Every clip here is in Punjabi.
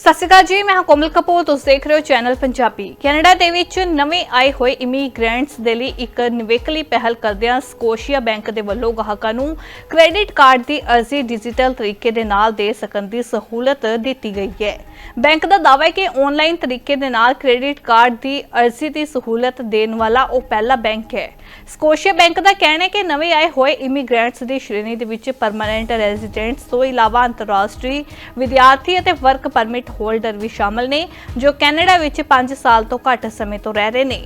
ਸਤਿ ਸ਼੍ਰੀ ਅਕਾਲ ਜੀ, ਮੈਂ ਹਾਂ ਕੋਮਲ ਕਪੂਰ, ਤੁਸੀਂ ਦੇਖ ਰਹੇ ਹੋ ਚੈਨਲ ਪੰਜਾਬੀ। ਕੈਨੇਡਾ ਦੇ ਵਿੱਚ ਨਵੇਂ ਆਏ ਹੋਏ ਇਮੀਗ੍ਰੈਂਟਸ ਦੇ ਲਈ ਇੱਕ ਨਿਵੇਕਲੀ ਪਹਿਲ ਕਰਦਿਆਂ ਸਕੋਸ਼ੀਆ ਬੈਂਕ ਦੇ ਵੱਲੋਂ ਗਾਹਕਾਂ ਨੂੰ ਕ੍ਰੈਡਿਟ ਕਾਰਡ ਦੀ ਅਰਜ਼ੀ ਡਿਜੀਟਲ ਤਰੀਕੇ ਦੇ ਨਾਲ ਦੇ ਸਕਣ ਦੀ ਸਹੂਲਤ ਦਿੱਤੀ ਗਈ ਹੈ। ਬੈਂਕ ਦਾ ਦਾਅਵਾ ਹੈ ਕਿ ਆਨਲਾਈਨ ਤਰੀਕੇ ਦੇ ਨਾਲ ਕ੍ਰੈਡਿਟ ਕਾਰਡ ਦੀ ਅਰਜ਼ੀ ਦੀ ਸਹੂਲਤ ਦੇਣ ਵਾਲਾ ਉਹ ਪਹਿਲਾ ਬੈਂਕ ਹੈ। ਸਕੋਸ਼ੀਆ ਬੈਂਕ ਦਾ ਕਹਿਣਾ ਹੈ ਕਿ ਨਵੇਂ ਆਏ ਹੋਏ ਇਮੀਗ੍ਰੈਂਟਸ ਦੀ ਸ਼੍ਰੇਣੀ ਦੇ ਵਿੱਚ ਪਰਮਨੈਂਟ ਰੈਜ਼ੀਡੈਂਟਸ ਤੋਂ ਇਲਾਵਾ ਅੰਤਰਰਾਸ਼ਟਰੀ ਵਿਦਿਆਰਥੀ ਅਤੇ ਵਰਕ ਪਰਮਿਟ ਹੋਲਡਰ ਵੀ ਸ਼ਾਮਲ ਨੇ, ਜੋ ਕੈਨੇਡਾ ਵਿੱਚ 5 ਸਾਲ ਤੋਂ ਘੱਟ ਸਮੇਂ ਤੋਂ ਰਹਿ ਰਹੇ ਨੇ।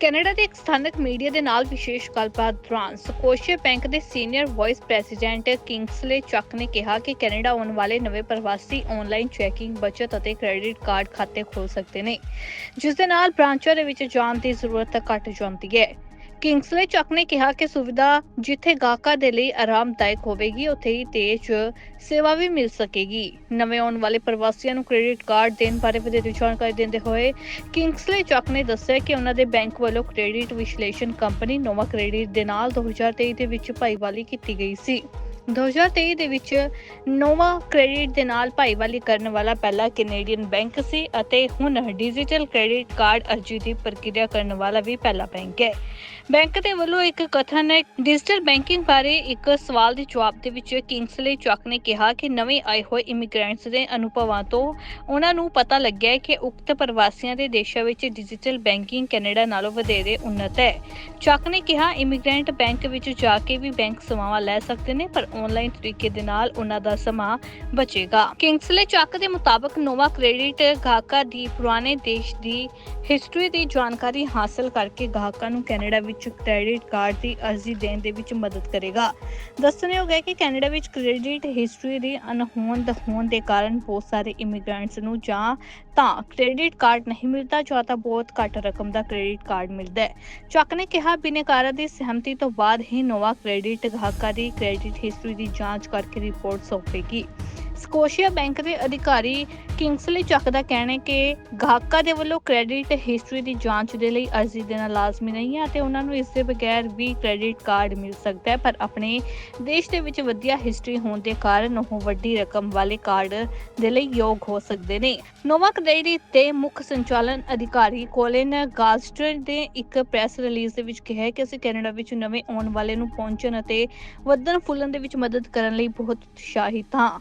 ਕੈਨੇਡਾ ਦੇ ਇੱਕ ਸਥਾਨਕ ਮੀਡੀਆ ਦੇ ਨਾਲ ਵਿਸ਼ੇਸ਼ ਗੱਲਬਾਤ ਦੌਰਾਨ ਸਕੋਸ਼ੀਆ ਬੈਂਕ ਦੇ senior vice president Kingsley Chuck ਨੇ ਕਿਹਾ ਕਿ ਕੈਨੇਡਾ ਆਉਣ ਵਾਲੇ ਨਵੇਂ ਪ੍ਰਵਾਸੀ ਆਨਲਾਈਨ ਚੈਕਿੰਗ, ਬਚਤ ਅਤੇ ਕ੍ਰੈਡਿਟ ਕਾਰਡ ਖਾਤੇ ਖੋਲ ਸਕਦੇ ਨੇ, ਜਿਸ ਦੇ ਨਾਲ ਬ੍ਰਾਂਚਾਂ ਦੇ ਵਿੱਚ ਜਾਣ ਦੀ ਜ਼ਰੂਰਤ ਘੱਟ ਜਾਂਦੀ ਹੈ। ਕਿੰਗਸਲੇ ਚੱਕ ਨੇ ਕਿਹਾ ਕਿ ਸੁਵਿਧਾ ਜਿੱਥੇ ਗਾਹਕਾਂ ਦੇ ਲਈ ਆਰਾਮਦਾਇਕ ਹੋਵੇਗੀ, ਉੱਥੇ ਹੀ ਤੇਜ਼ ਸੇਵਾ ਵੀ ਮਿਲ ਸਕੇਗੀ। ਨਵੇਂ ਆਉਣ ਵਾਲੇ ਪ੍ਰਵਾਸੀਆਂ ਨੂੰ ਕ੍ਰੈਡਿਟ ਕਾਰਡ ਦੇਣ ਬਾਰੇ ਵਧੇਰੇ ਜਾਣਕਾਰੀ ਦਿੰਦੇ ਹੋਏ ਕਿੰਗਸਲੇ ਚੱਕ ਨੇ ਦੱਸਿਆ ਕਿ ਉਹਨਾਂ ਦੇ ਬੈਂਕ ਵੱਲੋਂ ਕ੍ਰੈਡਿਟ ਵਿਸ਼ਲੇਸ਼ਣ ਕੰਪਨੀ ਨੋਵਾ ਕ੍ਰੈਡਿਟ ਦੇ ਨਾਲ 2023 ਦੇ ਵਿੱਚ ਭਾਈਵਾਲੀ ਕੀਤੀ ਗਈ ਸੀ। 2023 ਦੇ ਵਿੱਚ ਨੋਵਾ ਕ੍ਰੈਡਿਟ ਦੇ ਨਾਲ ਭਾਈਵਾਲੀ ਕਰਨ ਵਾਲਾ ਪਹਿਲਾ ਕੈਨੇਡੀਅਨ ਬੈਂਕ ਸੀ ਅਤੇ ਹੁਣ ਡਿਜੀਟਲ ਕ੍ਰੈਡਿਟ ਕਾਰਡ ਅਰਜ਼ੀ ਦੀ ਪ੍ਰਕਿਰਿਆ ਕਰਨ ਵਾਲਾ ਵੀ ਪਹਿਲਾ ਬੈਂਕ ਹੈ। ਬੈਂਕ ਦੇ ਵੱਲੋਂ ਇੱਕ ਕਥਨ ਹੈ, ਡਿਜੀਟਲ ਬੈਂਕਿੰਗ ਬਾਰੇ ਇੱਕ ਸਵਾਲ ਦੇ ਜਵਾਬ ਦੇ ਵਿੱਚ ਕਿੰਗਸਲੇ ਚੱਕ ਨੇ ਕਿਹਾ ਕਿ ਨਵੇਂ ਆਏ ਹੋਏ ਇਮੀਗ੍ਰੈਂਟਸ ਦੇ ਅਨੁਭਵਾਂ ਤੋਂ ਉਹਨਾਂ ਨੂੰ ਪਤਾ ਲੱਗਿਆ ਕਿ ਉਕਤ ਪ੍ਰਵਾਸੀਆਂ ਦੇ ਦੇਸ਼ਾਂ ਵਿੱਚ ਡਿਜੀਟਲ ਬੈਂਕਿੰਗ ਕੈਨੇਡਾ ਨਾਲੋਂ ਵਧੇਰੇ ਉੱਨਤ ਹੈ। ਚੱਕ ਨੇ ਕਿਹਾ, ਇਮੀਗ੍ਰੈਂਟ ਬੈਂਕ ਵਿੱਚ ਜਾ ਕੇ ਵੀ ਬੈਂਕ ਸੇਵਾਵਾਂ ਲੈ ਸਕਦੇ ਨੇ, ਪਰ ਆਨਲਾਈਨ ਤਰੀਕੇ ਦੇ ਨਾਲ ਉਹਨਾਂ ਦਾ ਸਮਾਂ ਬਚੇਗਾ। ਕਿੰਗਸਲੇ ਚੱਕ ਦੇ ਮੁਤਾਬਕ ਨੋਵਾ ਕ੍ਰੈਡਿਟ ਗਾਹਕਾਂ ਦੀ, ਪੁਰਾਣੇ ਦੇਸ਼ ਦੀ ਹਿਸਟਰੀ ਦੀ ਜਾਣਕਾਰੀ ਹਾਸਲ ਕਰਕੇ ਗਾਹਕਾਂ ਨੂੰ ਕੈਨੇਡਾ ਵਿੱਚ ਕ੍ਰੈਡਿਟ ਕਾਰਡ ਦੀ ਅਰਜ਼ੀ ਦੇਣ ਦੇ ਵਿੱਚ ਮਦਦ ਕਰੇਗਾ। ਦੱਸਣਯੋਗ ਹੈ ਕਿ ਕੈਨੇਡਾ ਵਿੱਚ ਕ੍ਰੈਡਿਟ ਹਿਸਟਰੀ ਦੀ ਅਣਹੋਂਦ ਹੋਣ ਦੇ ਕਾਰਨ ਬਹੁਤ ਸਾਰੇ ਇਮੀਗ੍ਰੈਂਟਸ ਨੂੰ ਜਾਂ ਤਾਂ ਕ੍ਰੈਡਿਟ ਕਾਰਡ ਨਹੀਂ ਮਿਲਦਾ ਜਾਂ ਤਾਂ ਬਹੁਤ ਘੱਟ ਰਕਮ ਦਾ ਕ੍ਰੈਡਿਟ ਕਾਰਡ ਮਿਲਦਾ ਹੈ। ਚੱਕ ਨੇ ਕਿਹਾ, ਬਿਨੇਕਾਰਾਂ ਦੀ ਸਹਿਮਤੀ ਤੋਂ ਬਾਅਦ ਹੀ ਨੋਵਾ ਕ੍ਰੈਡਿਟ ਗਾਹਕਾਂ ਦੀ ਕ੍ਰੈਡਿਟ ਹਿਸਟਰੀ ਦੀ ਜਾਂਚ ਕਰਕੇ ਰਿਪੋਰਟ ਸੌਂਪੇਗੀ ਸਕੋਸ਼ੀਆ ਬੈਂਕ ਦੇ ਅਧਿਕਾਰੀ ਕਿੰਗਸਲੀ ਚੱਕ ਦਾ ਕਹਿਣਾ ਹੈ ਕਿ ਗਾਹਕਾਂ ਦੇ ਵੱਲੋਂ ਕ੍ਰੈਡਿਟ ਹਿਸਟਰੀ ਦੀ ਜਾਂਚ ਦੇ ਲਈ ਅਰਜ਼ੀ ਦੇਣਾ ਲਾਜ਼ਮੀ ਨਹੀਂ ਹੈ ਅਤੇ ਉਹਨਾਂ ਨੂੰ ਇਸ ਦੇ ਬਗੈਰ ਵੀ ਕ੍ਰੈਡਿਟ ਕਾਰਡ ਮਿਲ ਸਕਦਾ ਹੈ, ਪਰ ਆਪਣੇ ਦੇਸ਼ ਦੇ ਵਿੱਚ ਵਧੀਆ ਹਿਸਟਰੀ ਹੋਣ ਦੇ ਕਾਰਨ ਉਹ ਵੱਡੀ ਰਕਮ ਵਾਲੇ ਕਾਰਡ ਦੇ ਲਈ ਯੋਗ ਹੋ ਸਕਦੇ ਨੇ। ਨੋਵਾ ਕ੍ਰੈਡਿਟ ਦੇ ਮੁੱਖ ਸੰਚਾਲਨ ਅਧਿਕਾਰੀ ਕੋਲਿਨ ਗਾਸਟਰ ਨੇ ਇੱਕ ਪ੍ਰੈਸ ਰਿਲੀਜ਼ ਦੇ ਵਿੱਚ ਕਿਹਾ ਕਿ ਅਸੀਂ ਕੈਨੇਡਾ ਵਿੱਚ ਨਵੇਂ ਆਉਣ ਵਾਲੇ ਨੂੰ ਪਹੁੰਚਣ ਅਤੇ ਵਧਣ ਫੁੱਲਣ ਦੇ ਵਿੱਚ ਮਦਦ ਕਰਨ ਲਈ ਬਹੁਤ ਉਤਸ਼ਾਹਿਤ ਹਾਂ।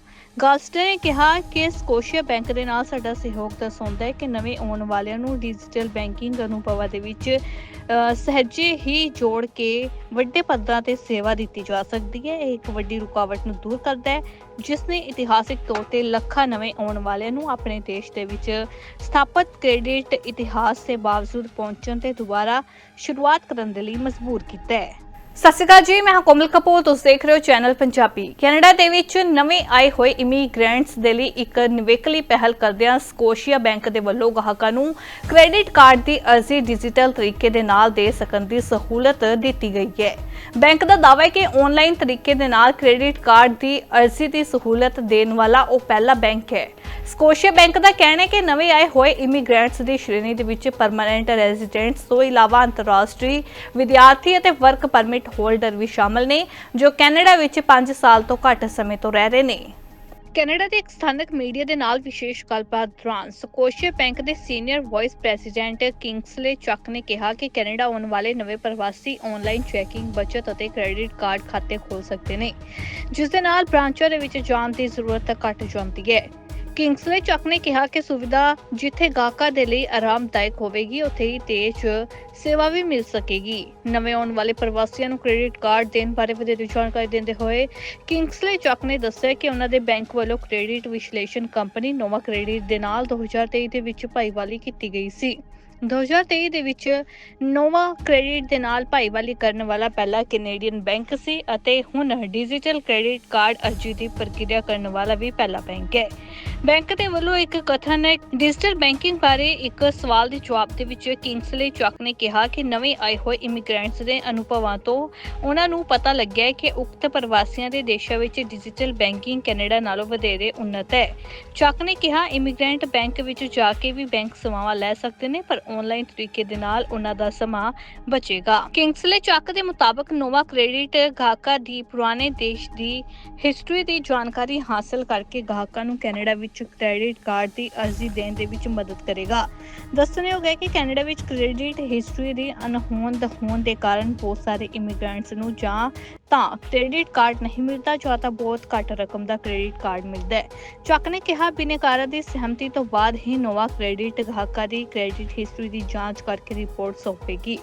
ਗਾਸਟਰ ਨੇ ਕਿਹਾ ਕਿ ਸਕੋਸ਼ੀਆ ਬੈਂਕ ਦੇ ਨਾਲ ਸਾਡਾ ਸਹਿਯੋਗ ਦਰਸਾਉਂਦਾ ਹੈ ਕਿ ਨਵੇਂ ਆਉਣ ਵਾਲਿਆਂ ਨੂੰ ਡਿਜੀਟਲ ਬੈਂਕਿੰਗ ਅਨੁਭਵਾਂ ਦੇ ਵਿੱਚ ਅ, ਸਹਿਜੇ ਹੀ ਜੋੜ ਕੇ ਵੱਡੇ ਪੱਧਰਾਂ ਤੇ ਸੇਵਾ ਦਿੱਤੀ ਜਾ ਸਕਦੀ ਹੈ। ਇਹ ਇੱਕ ਵੱਡੀ ਰੁਕਾਵਟ ਨੂੰ ਦੂਰ ਕਰਦਾ ਹੈ ਜਿਸ ਨੇ ਇਤਿਹਾਸਿਕ ਤੌਰ ਤੇ ਲੱਖਾਂ ਨਵੇਂ ਆਉਣ ਵਾਲਿਆਂ ਨੂੰ ਆਪਣੇ ਦੇਸ਼ ਦੇ ਵਿੱਚ ਸਥਾਪਿਤ ਕ੍ਰੈਡਿਟ ਇਤਿਹਾਸ ਦੇ ਬਾਵਜੂਦ ਪਹੁੰਚਣ ਤੇ ਦੁਬਾਰਾ ਸ਼ੁਰੂਆਤ ਕਰਨ ਦੇ ਲਈ ਮਜਬੂਰ ਕੀਤਾ ਹੈ। ਸਤਿ ਸ਼੍ਰੀ ਅਕਾਲ ਜੀ, ਮੈਂ ਹਾਂ ਕੋਮਲ ਕਪੂਰ, ਤੁਸੀਂ ਦੇਖ ਰਹੇ ਹੋ ਚੈਨਲ ਪੰਜਾਬੀ। ਕੈਨੇਡਾ ਦੇ ਵਿੱਚ ਨਵੇਂ ਆਏ ਹੋਏ ਇਮੀਗ੍ਰੈਂਟਸ ਦੇ ਲਈ ਇੱਕ ਨਿਵੇਕਲੀ ਪਹਿਲ ਕਰਦਿਆਂ ਸਕੋਸ਼ੀਆ ਬੈਂਕ ਦੇ ਵੱਲੋਂ ਗਾਹਕਾਂ ਨੂੰ ਕ੍ਰੈਡਿਟ ਕਾਰਡ ਦੀ ਅਰਜ਼ੀ ਡਿਜੀਟਲ ਤਰੀਕੇ ਦੇ ਨਾਲ ਦੇ ਸਕਣ ਦੀ ਸਹੂਲਤ ਦਿੱਤੀ ਗਈ ਹੈ। ਬੈਂਕ ਦਾ ਦਾਅਵਾ ਹੈ ਕਿ ਆਨਲਾਈਨ ਤਰੀਕੇ ਦੇ ਨਾਲ ਕ੍ਰੈਡਿਟ ਕਾਰਡ ਦੀ ਅਰਜ਼ੀ ਦੀ ਸਹੂਲਤ ਦੇਣ ਵਾਲਾ ਉਹ ਪਹਿਲਾ ਬੈਂਕ ਹੈ। ਸਕੋਸ਼ੀਆ ਬੈਂਕ ਦਾ ਕਹਿਣਾ ਹੈ ਕਿ ਨਵੇਂ ਆਏ ਹੋਏ ਇਮੀਗ੍ਰੈਂਟਸ ਦੀ ਸ਼੍ਰੇਣੀ ਦੇ ਵਿੱਚ ਪਰਮਨੈਂਟ ਰੈਜ਼ੀਡੈਂਟਸ ਤੋਂ ਇਲਾਵਾ ਅੰਤਰਰਾਸ਼ਟਰੀ ਵਿਦਿਆਰਥੀ ਅਤੇ ਵਰਕ ਪਰਮਿਟ ਹੋਲਡਰ ਵੀ ਸ਼ਾਮਲ ਨੇ, ਜੋ ਕੈਨੇਡਾ ਵਿੱਚ 5 ਸਾਲ ਤੋਂ ਘੱਟ ਸਮੇਂ ਤੋਂ ਰਹਿ ਰਹੇ ਨੇ। ਕੈਨੇਡਾ ਦੇ ਇੱਕ ਸਥਾਨਕ ਮੀਡੀਆ ਦੇ ਨਾਲ ਵਿਸ਼ੇਸ਼ ਗੱਲਬਾਤ ਦੌਰਾਨ ਸਕੋਸ਼ੀਆ ਬੈਂਕ ਦੇ senior vice president Kingsley Chuck ਨੇ ਕਿਹਾ ਕਿ ਕੈਨੇਡਾ ਆਉਣ ਵਾਲੇ ਨਵੇਂ ਪ੍ਰਵਾਸੀ ਆਨਲਾਈਨ ਚੈਕਿੰਗ ਬਚਤ ਅਤੇ ਕ੍ਰੈਡਿਟ ਕਾਰਡ ਖਾਤੇ ਖੋਲ ਸਕਦੇ ਨੇ, ਜਿਸ ਦੇ ਨਾਲ ਬ੍ਰਾਂਚਾਂ ਦੇ ਵਿੱਚ ਜਾਣ ਦੀ ਜ਼ਰੂਰਤ ਘੱਟ ਜਾਂਦੀ ਹੈ। ਕਿੰਗਸਲੇ ਚੱਕ ਨੇ ਕਿਹਾ ਕਿ ਸੁਵਿਧਾ ਜਿੱਥੇ ਗਾਹਕਾਂ ਦੇ ਲਈ ਆਰਾਮਦਾਇਕ ਹੋਵੇਗੀ, ਉੱਥੇ ਹੀ ਤੇਜ਼ ਸੇਵਾ ਵੀ ਮਿਲ ਸਕੇਗੀ। ਨਵੇਂ ਆਉਣ ਵਾਲੇ ਪ੍ਰਵਾਸੀਆਂ ਨੂੰ ਕ੍ਰੈਡਿਟ ਕਾਰਡ ਦੇਣ ਬਾਰੇ ਵਧੇਰੇ ਜਾਣਕਾਰੀ ਦਿੰਦੇ ਹੋਏ ਕਿੰਗਸਲੇ ਚੱਕ ਨੇ ਦੱਸਿਆ ਕਿ ਉਹਨਾਂ ਦੇ ਬੈਂਕ ਵੱਲੋਂ ਕ੍ਰੈਡਿਟ ਵਿਸ਼ਲੇਸ਼ਣ ਕੰਪਨੀ ਨੋਵਾ ਕ੍ਰੈਡਿਟ ਦੇ ਨਾਲ 2023 ਦੇ ਵਿੱਚ ਭਾਈਵਾਲੀ ਕੀਤੀ ਗਈ ਸੀ। 2023 ਦੇ ਵਿੱਚ ਨੋਵਾ ਕ੍ਰੈਡਿਟ ਦੇ ਨਾਲ ਭਾਈਵਾਲੀ ਕਰਨ ਵਾਲਾ ਪਹਿਲਾ ਕੈਨੇਡੀਅਨ ਬੈਂਕ ਸੀ ਅਤੇ ਹੁਣ ਡਿਜੀਟਲ ਕ੍ਰੈਡਿਟ ਕਾਰਡ ਅਰਜ਼ੀ ਦੀ ਪ੍ਰਕਿਰਿਆ ਕਰਨ ਵਾਲਾ ਵੀ ਪਹਿਲਾ ਬੈਂਕ ਹੈ। ਬੈਂਕ ਦੇ ਵੱਲੋਂ ਇੱਕ ਕਥਨ ਡਿਜੀਟਲ ਬੈਂਕਿੰਗ ਬਾਰੇ ਇੱਕ ਸਵਾਲ ਦੇ ਜਵਾਬ ਦੇ ਵਿੱਚ ਕਿੰਗਸਲੇ ਚੱਕ ਨੇ ਕਿਹਾ ਕਿ ਨਵੇਂ ਆਏ ਹੋਏ ਇਮੀਗ੍ਰੈਂਟਸ ਦੇ ਅਨੁਭਵਾਂ ਤੋਂ ਉਹਨਾਂ ਨੂੰ ਪਤਾ ਲੱਗਿਆ ਹੈ ਕਿ ਉਕਤ ਪ੍ਰਵਾਸੀਆਂ ਦੇ ਦੇਸ਼ਾਂ ਵਿੱਚ ਡਿਜੀਟਲ ਬੈਂਕਿੰਗ ਕੈਨੇਡਾ ਨਾਲੋਂ ਵਧੇਰੇ ਉન્નਤ ਹੈ। ਚੱਕ ਨੇ ਕਿਹਾ ਇਮੀਗ੍ਰੈਂਟ ਬੈਂਕ ਵਿੱਚ ਜਾ ਕੇ ਵੀ ਬੈਂਕ ਸੇਵਾਵਾਂ ਲੈ ਸਕਦੇ ਨੇ, ਪਰ ਆਨਲਾਈਨ ਤਰੀਕੇ ਦੇ ਨਾਲ ਉਹਨਾਂ ਦਾ ਸਮਾਂ ਬਚੇਗਾ। ਕਿੰਗਸਲੇ ਚੱਕ ਦੇ ਮੁਤਾਬਕ ਨੋਵਾ ਕ੍ਰੈਡਿਟ ਗਾਹਕਾਂ ਦੀ ਪੁਰਾਣੇ ਦੇਸ਼ ਦੀ ਹਿਸਟਰੀ ਦੀ ਜਾਣਕਾਰੀ ਹਾਸਲ ਕਰਕੇ ਗਾਹਕਾਂ ਨੂੰ ਕੈਨੇਡਾ ਵਿੱਚ ਕ੍ਰੈਡਿਟ ਕਾਰਡ ਦੀ ਅਰਜ਼ੀ ਦੇਣ ਦੇ ਵਿੱਚ ਮਦਦ ਕਰੇਗਾ। ਦੱਸਣਯੋਗ ਹੈ ਕਿ ਕੈਨੇਡਾ ਵਿੱਚ ਕ੍ਰੈਡਿਟ ਹਿਸਟਰੀ ਦੀ ਅਣਹੋਂਦ ਹੋਣ ਦੇ ਕਾਰਨ ਬਹੁਤ ਸਾਰੇ ਇਮੀਗ੍ਰੈਂਟਸ ਨੂੰ ਜਾਂ ਤਾਂ ਕ੍ਰੈਡਿਟ ਕਾਰਡ ਨਹੀਂ ਮਿਲਦਾ ਜਾਂ ਤਾਂ ਬਹੁਤ ਘੱਟ ਰਕਮ ਦਾ ਕ੍ਰੈਡਿਟ ਕਾਰਡ ਮਿਲਦਾ ਹੈ। ਚੱਕ ਨੇ ਕਿਹਾ, ਬਿਨੇਕਾਰਾਂ ਦੀ ਸਹਿਮਤੀ ਤੋਂ ਬਾਅਦ ਹੀ ਨੋਵਾ ਕ੍ਰੈਡਿਟ ਗਾਹਕਾਂ ਦੀ ਕ੍ਰੈਡਿਟ ਹਿਸਟਰੀ ਦੀ ਜਾਂਚ ਕਰਕੇ ਰਿਪੋਰਟ ਸੌਂਪੇਗੀ।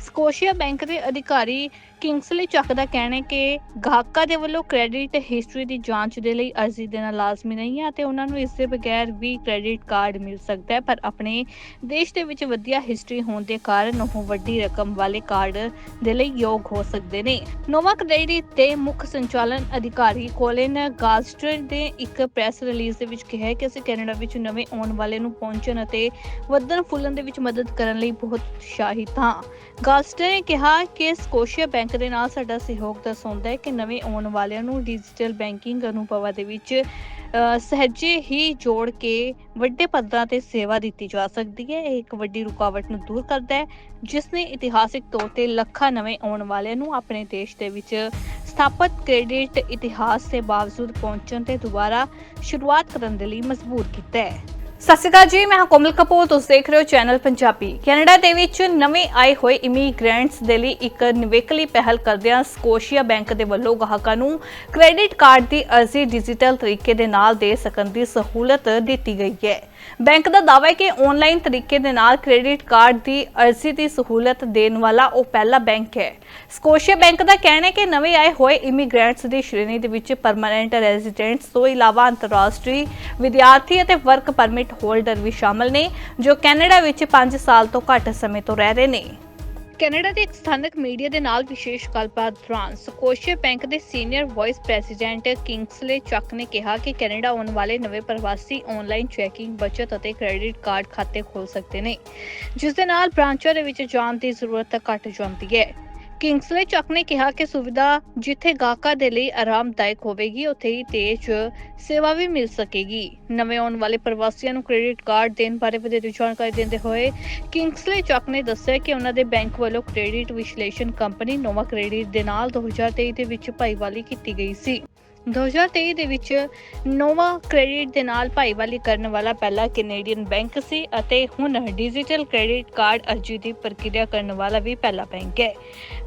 ਸਕੋਸ਼ੀਆ ਬੈਂਕ ਦੇ ਅਧਿਕਾਰੀ ਕਿੰਗਸਲੀ ਚੱਕ ਦਾ ਕਹਿਣਾ ਹੈ ਕਿ ਗਾਹਕਾਂ ਦੇ ਵੱਲੋਂ ਕ੍ਰੈਡਿਟ ਹਿਸਟਰੀ ਦੀ ਜਾਂਚ ਦੇ ਲਈ ਅਰਜ਼ੀ ਦੇਣਾ ਲਾਜ਼ਮੀ ਨਹੀਂ ਹੈ ਅਤੇ ਉਹਨਾਂ ਨੂੰ ਇਸ ਦੇ ਬਗੈਰ ਵੀ ਕ੍ਰੈਡਿਟ ਕਾਰਡ ਮਿਲ ਸਕਦਾ ਹੈ, ਪਰ ਆਪਣੇ ਦੇਸ਼ ਦੇ ਵਿੱਚ ਵਧੀਆ ਹਿਸਟਰੀ ਹੋਣ ਦੇ ਕਾਰਨ ਉਹ ਵੱਡੀ ਰਕਮ ਵਾਲੇ ਕਾਰਡ ਦੇ ਲਈ ਯੋਗ ਹੋ ਸਕਦੇ ਨੇ। ਨੋਵਾ ਕ੍ਰੈਡਿਟ ਦੇ ਮੁੱਖ ਸੰਚਾਲਨ ਅਧਿਕਾਰੀ ਕੋਲਿਨ ਗਾਸਟਰ ਨੇ ਇੱਕ ਪ੍ਰੈਸ ਰਿਲੀਜ਼ ਦੇ ਵਿੱਚ ਕਿਹਾ ਕਿ ਅਸੀਂ ਕੈਨੇਡਾ ਵਿੱਚ ਨਵੇਂ ਆਉਣ ਵਾਲੇ ਨੂੰ ਪਹੁੰਚਣ ਅਤੇ ਵਧਣ ਫੁੱਲਣ ਦੇ ਵਿੱਚ ਮਦਦ ਕਰਨ ਲਈ ਬਹੁਤ ਉਤਸ਼ਾਹਿਤ ਹਾਂ। ਗਾਸਟਰ ਨੇ ਕਿਹਾ ਕਿ ਸਕੋਸ਼ੀਆ ਬੈਂਕ ਦੇ ਨਾਲ ਸਾਡਾ ਸਹਿਯੋਗ ਦਰਸਾਉਂਦਾ ਹੈ ਕਿ ਨਵੇਂ ਆਉਣ ਵਾਲਿਆਂ ਨੂੰ ਡਿਜੀਟਲ ਬੈਂਕਿੰਗ ਅਨੁਭਵਾਂ ਦੇ ਵਿੱਚ ਸਹਿਜੇ ਹੀ ਜੋੜ ਕੇ ਵੱਡੇ ਪੱਧਰਾਂ ਤੇ ਸੇਵਾ ਦਿੱਤੀ ਜਾ ਸਕਦੀ ਹੈ। ਇਹ ਇੱਕ ਵੱਡੀ ਰੁਕਾਵਟ ਨੂੰ ਦੂਰ ਕਰਦਾ ਹੈ ਜਿਸ ਨੇ ਇਤਿਹਾਸਿਕ ਤੌਰ ਤੇ ਲੱਖਾਂ ਨਵੇਂ ਆਉਣ ਵਾਲਿਆਂ ਨੂੰ ਆਪਣੇ ਦੇਸ਼ ਦੇ ਵਿੱਚ ਸਥਾਪਿਤ, ਕ੍ਰੈਡਿਟ ਇਤਿਹਾਸ ਦੇ ਬਾਵਜੂਦ ਪਹੁੰਚਣ ਤੇ ਦੁਬਾਰਾ ਸ਼ੁਰੂਆਤ ਕਰਨ ਦੇ ਲਈ ਮਜਬੂਰ ਕੀਤਾ ਹੈ। ਸਤਿ ਸ਼੍ਰੀ ਅਕਾਲ ਜੀ, ਮੈਂ ਹਾਂ ਕੋਮਲ ਕਪੂਰ, ਤੁਸੀਂ ਦੇਖ ਰਹੇ ਹੋ ਚੈਨਲ ਪੰਜਾਬੀ। ਕੈਨੇਡਾ ਦੇ ਵਿੱਚ ਨਵੇਂ ਆਏ ਹੋਏ ਇਮੀਗ੍ਰੈਂਟਸ ਦੇ ਲਈ ਇੱਕ ਨਿਵੇਕਲੀ ਪਹਿਲ ਕਰਦਿਆਂ ਸਕੋਸ਼ੀਆ ਬੈਂਕ ਦੇ ਵੱਲੋਂ ਗਾਹਕਾਂ ਨੂੰ ਕ੍ਰੈਡਿਟ ਕਾਰਡ ਦੀ ਅਰਜ਼ੀ ਡਿਜੀਟਲ ਤਰੀਕੇ ਦੇ ਨਾਲ ਦੇ ਸਕਣ ਦੀ ਸਹੂਲਤ ਦਿੱਤੀ ਗਈ ਹੈ। ਬੈਂਕ ਦਾ ਦਾਅਵਾ ਹੈ ਕਿ ਆਨਲਾਈਨ ਤਰੀਕੇ ਦੇ ਨਾਲ ਕ੍ਰੈਡਿਟ ਕਾਰਡ ਦੀ ਅਰਜ਼ੀ ਦੀ ਸਹੂਲਤ ਦੇਣ ਵਾਲਾ ਉਹ ਪਹਿਲਾ ਬੈਂਕ ਹੈ। ਸਕੋਸ਼ੀਆ ਬੈਂਕ ਦਾ ਕਹਿਣਾ ਹੈ ਕਿ ਨਵੇਂ ਆਏ ਹੋਏ ਇਮੀਗ੍ਰੈਂਟਸ ਦੀ ਸ਼੍ਰੇਣੀ ਦੇ ਵਿੱਚ ਪਰਮਨੈਂਟ ਰੈਜ਼ੀਡੈਂਟਸ ਤੋਂ ਇਲਾਵਾ ਅੰਤਰਰਾਸ਼ਟਰੀ ਵਿਦਿਆਰਥੀ ਅਤੇ ਵਰਕ ਪਰਮਿਟ ਹੋਲਡਰ ਵੀ ਸ਼ਾਮਲ ਨੇ, ਜੋ ਕੈਨੇਡਾ ਵਿੱਚ 5 ਸਾਲ ਤੋਂ ਘੱਟ ਸਮੇਂ ਤੋਂ ਰਹਿ ਰਹੇ ਨੇ। ਕੈਨੇਡਾ ਦੇ ਇੱਕ ਸਥਾਨਕ ਮੀਡੀਆ ਦੇ ਨਾਲ ਵਿਸ਼ੇਸ਼ ਗੱਲਬਾਤ ਦੌਰਾਨ ਸਕੋਸ਼ੀਆ ਬੈਂਕ ਦੇ senior vice president Kingsley Chuck ਨੇ ਕਿਹਾ ਕਿ ਕੈਨੇਡਾ ਆਉਣ ਵਾਲੇ ਨਵੇਂ ਪ੍ਰਵਾਸੀ ਆਨਲਾਈਨ ਚੈਕਿੰਗ, ਬਚਤ ਅਤੇ ਕ੍ਰੈਡਿਟ ਕਾਰਡ ਖਾਤੇ ਖੋਲ ਸਕਦੇ ਨੇ, ਜਿਸ ਦੇ ਨਾਲ ਬ੍ਰਾਂਚਾਂ ਦੇ ਵਿੱਚ ਜਾਣ ਦੀ ਜ਼ਰੂਰਤ ਘਟ ਜਾਂਦੀ ਹੈ। ਕਿੰਗਸਲੇ ਚੱਕ ਨੇ ਕਿਹਾ ਕਿ ਸੁਵਿਧਾ ਜਿੱਥੇ ਗਾਹਕਾਂ ਦੇ ਲਈ ਆਰਾਮਦਾਇਕ ਹੋਵੇਗੀ, ਉੱਥੇ ਹੀ ਤੇਜ਼ ਸੇਵਾ ਵੀ ਮਿਲ ਸਕੇਗੀ। ਨਵੇਂ ਆਉਣ ਵਾਲੇ ਪ੍ਰਵਾਸੀਆਂ ਨੂੰ ਕ੍ਰੈਡਿਟ ਕਾਰਡ ਦੇਣ ਬਾਰੇ ਵਧੇਰੇ ਜਾਣਕਾਰੀ ਦਿੰਦੇ ਹੋਏ ਕਿੰਗਸਲੇ ਚੱਕ ਨੇ ਦੱਸਿਆ ਕਿ ਉਹਨਾਂ ਦੇ ਬੈਂਕ ਵੱਲੋਂ ਕ੍ਰੈਡਿਟ ਵਿਸ਼ਲੇਸ਼ਣ ਕੰਪਨੀ ਨੋਵਾ ਕ੍ਰੈਡਿਟ ਦੇ ਨਾਲ 2023 ਦੇ ਵਿੱਚ ਭਾਈਵਾਲੀ ਕੀਤੀ ਗਈ ਸੀ। 2023 ਦੇ ਵਿੱਚ ਨੋਵਾ ਕ੍ਰੈਡਿਟ ਦੇ ਨਾਲ ਭਾਈਵਾਲੀ ਕਰਨ ਵਾਲਾ ਪਹਿਲਾ ਕੈਨੇਡੀਅਨ ਬੈਂਕ ਸੀ ਅਤੇ ਹੁਣ ਡਿਜੀਟਲ ਕ੍ਰੈਡਿਟ ਕਾਰਡ ਅਰਜ਼ੀ ਦੀ ਪ੍ਰਕਿਰਿਆ ਕਰਨ ਵਾਲਾ ਵੀ ਪਹਿਲਾ ਬੈਂਕ ਹੈ।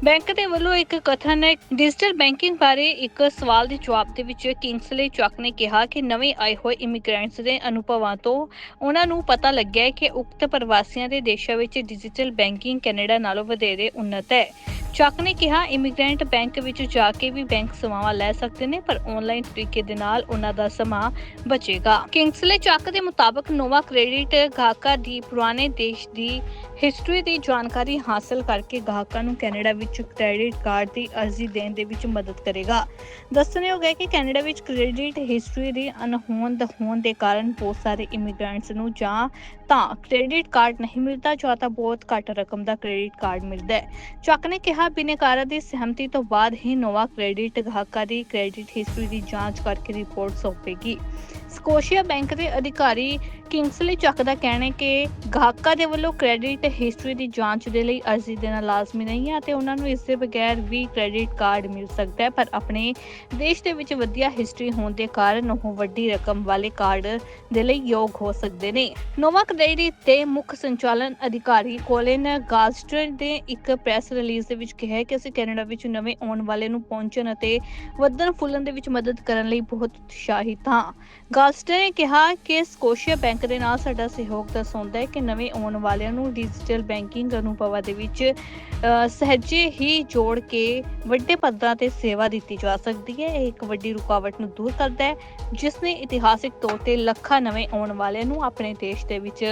ਬੈਂਕ ਦੇ ਵੱਲੋਂ ਇੱਕ ਕਥਨ ਡਿਜੀਟਲ ਬੈਂਕਿੰਗ ਬਾਰੇ ਇੱਕ ਸਵਾਲ ਦੇ ਜਵਾਬ ਦੇ ਵਿੱਚ ਕਿੰਗਸਲੇ ਚੱਕ ਨੇ ਕਿਹਾ ਕਿ ਨਵੇਂ ਆਏ ਹੋਏ ਇਮੀਗ੍ਰੈਂਟਸ ਦੇ ਅਨੁਭਵਾਂ ਤੋਂ ਉਹਨਾਂ ਨੂੰ ਪਤਾ ਲੱਗਿਆ ਕਿ ਉਕਤ ਪ੍ਰਵਾਸੀਆਂ ਦੇ ਦੇਸ਼ਾਂ ਵਿੱਚ ਡਿਜੀਟਲ ਬੈਂਕਿੰਗ ਕੈਨੇਡਾ ਨਾਲੋਂ ਵਧੇਰੇ ਉન્નਤ ਹੈ। ਚੱਕ ਨੇ ਕਿਹਾ ਇਮੀਗ੍ਰੈਂਟ ਬੈਂਕ ਵਿੱਚ ਜਾ ਕੇ ਵੀ ਬੈਂਕ ਸੇਵਾਵਾਂ ਲੈ ਸਕਦੇ ਨੇ, ਪਰ ਆਨਲਾਈਨ ਤਰੀਕੇ ਦੇ ਨਾਲ ਉਹਨਾਂ ਦਾ ਸਮਾਂ ਬਚੇਗਾ। ਕਿੰਗਸਲੇ ਚੱਕ ਦੇ ਮੁਤਾਬਕ ਨੋਵਾ ਕ੍ਰੈਡਿਟ ਗਾਹਕਾਂ ਦੀ ਪੁਰਾਣੇ ਦੇਸ਼ ਦੀ ਹਿਸਟਰੀ ਦੀ ਜਾਣਕਾਰੀ ਹਾਸਲ ਕਰਕੇ ਗਾਹਕਾਂ ਨੂੰ ਕੈਨੇਡਾ ਵਿੱਚ ਕ੍ਰੈਡਿਟ ਕਾਰਡ ਦੀ ਅਰਜ਼ੀ ਦੇਣ ਦੇ ਵਿੱਚ ਮਦਦ ਕਰੇਗਾ। ਦੱਸਣਯੋਗ ਹੈ ਕਿ ਕੈਨੇਡਾ ਵਿੱਚ ਕ੍ਰੈਡਿਟ ਹਿਸਟਰੀ ਦੀ ਅਣਹੋਂਦ ਹੋਣ ਦੇ ਕਾਰਨ ਬਹੁਤ ਸਾਰੇ ਇਮੀਗ੍ਰੈਂਟਸ ਨੂੰ ਜਾਂ ਤਾਂ ਕ੍ਰੈਡਿਟ ਕਾਰਡ ਨਹੀਂ ਮਿਲਦਾ ਜਾਂ ਤਾਂ ਬਹੁਤ ਘੱਟ ਰਕਮ ਦਾ ਕ੍ਰੈਡਿਟ ਕਾਰਡ ਮਿਲਦਾ ਹੈ। ਚੱਕ ਨੇ ਕਿਹਾ, ਬਿਨੇਕਾਰਾਂ ਦੀ ਸਹਿਮਤੀ ਤੋਂ ਬਾਅਦ ਹੀ ਨੋਵਾ ਕ੍ਰੈਡਿਟ ਗਾਹਕਾਂ ਦੀ ਕ੍ਰੈਡਿਟ ਹਿਸਟਰੀ ਦੀ ਜਾਂਚ ਕਰਕੇ ਰਿਪੋਰਟ ਸੌਂਪੇਗੀ। ਸਕੋਸ਼ੀਆ ਬੈਂਕ ਦੇ ਅਧਿਕਾਰੀ ਕਿੰਗਸਲੀ ਚੱਕ ਦਾ ਕਹਿਣਾ ਹੈ ਕਿ ਗਾਹਕਾਂ ਦੇ ਵੱਲੋਂ ਕ੍ਰੈਡਿਟ ਹਿਸਟਰੀ ਦੀ ਜਾਂਚ ਦੇ ਲਈ ਅਰਜ਼ੀ ਦੇਣਾ ਲਾਜ਼ਮੀ ਨਹੀਂ ਹੈ ਅਤੇ ਉਹਨਾਂ ਨੂੰ ਇਸ ਦੇ ਬਗੈਰ ਵੀ ਕ੍ਰੈਡਿਟ ਕਾਰਡ ਮਿਲ ਸਕਦਾ ਹੈ, ਪਰ ਆਪਣੇ ਦੇਸ਼ ਦੇ ਵਿੱਚ ਵਧੀਆ ਹਿਸਟਰੀ ਹੋਣ ਦੇ ਕਾਰਨ ਉਹ ਵੱਡੀ ਰਕਮ ਵਾਲੇ ਕਾਰਡ ਦੇ ਲਈ ਯੋਗ ਹੋ ਸਕਦੇ ਨੇ। ਨੋਵਾ ਕ੍ਰੈਡਿਟ ਦੇ ਮੁੱਖ ਸੰਚਾਲਨ ਅਧਿਕਾਰੀ ਕੋਲਿਨ ਗਾਸਟਰ ਨੇ ਇੱਕ ਪ੍ਰੈਸ ਰਿਲੀਜ਼ ਦੇ ਵਿੱਚ ਕਿਹਾ ਕਿ ਅਸੀਂ ਕੈਨੇਡਾ ਵਿੱਚ ਨਵੇਂ ਆਉਣ ਵਾਲੇ ਨੂੰ ਪਹੁੰਚਣ ਅਤੇ ਵਧਣ ਫੁੱਲਣ ਦੇ ਵਿੱਚ ਮਦਦ ਕਰਨ ਲਈ ਬਹੁਤ ਉਤਸ਼ਾਹਿਤ ਹਾਂ। ਗਾਸਟਰ ਨੇ ਕਿਹਾ ਕਿ ਸਕੋਸ਼ੀਆ ਬੈਂਕ ਦੇ ਨਾਲ ਸਾਡਾ ਸਹਿਯੋਗ ਦਰਸਾਉਂਦਾ ਹੈ ਕਿ ਨਵੇਂ ਆਉਣ ਵਾਲਿਆਂ ਨੂੰ ਡਿਜੀਟਲ ਬੈਂਕਿੰਗ ਅਨੁਭਵਾਂ ਦੇ ਵਿੱਚ ਸਹਿਜੇ ਹੀ ਜੋੜ ਕੇ ਵੱਡੇ ਪੱਧਰਾਂ ਤੇ ਸੇਵਾ ਦਿੱਤੀ ਜਾ ਸਕਦੀ ਹੈ। ਇਹ ਇੱਕ ਵੱਡੀ ਰੁਕਾਵਟ ਨੂੰ ਦੂਰ ਕਰਦਾ ਹੈ ਜਿਸ ਨੇ ਇਤਿਹਾਸਿਕ ਤੌਰ ਤੇ ਲੱਖਾਂ ਨਵੇਂ ਆਉਣ ਵਾਲਿਆਂ ਨੂੰ ਆਪਣੇ ਦੇਸ਼ ਦੇ ਵਿੱਚ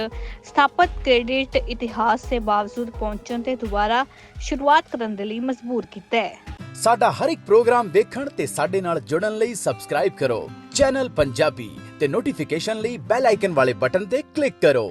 ਸਥਾਪਿਤ ਕ੍ਰੈਡਿਟ ਇਤਿਹਾਸ ਦੇ ਬਾਵਜੂਦ ਪਹੁੰਚਣ ਤੇ ਦੁਬਾਰਾ ਸ਼ੁਰੂਆਤ ਕਰਨ ਦੇ ਲਈ ਮਜਬੂਰ ਕੀਤਾ ਹੈ। ਸਾਡਾ ਹਰ ਇੱਕ ਪ੍ਰੋਗਰਾਮ ਦੇਖਣ ਤੇ ਸਾਡੇ ਨਾਲ ਜੁੜਨ ਲਈ ਸਬਸਕ੍ਰਾਈਬ ਕਰੋ। ਚੈਨਲ ਪੰਜਾਬੀ ਤੇ ਨੋਟੀਫਿਕੇਸ਼ਨ ਲਈ ਬੈਲ ਆਈਕਨ ਵਾਲੇ ਬਟਨ ਤੇ ਕਲਿੱਕ ਕਰੋ।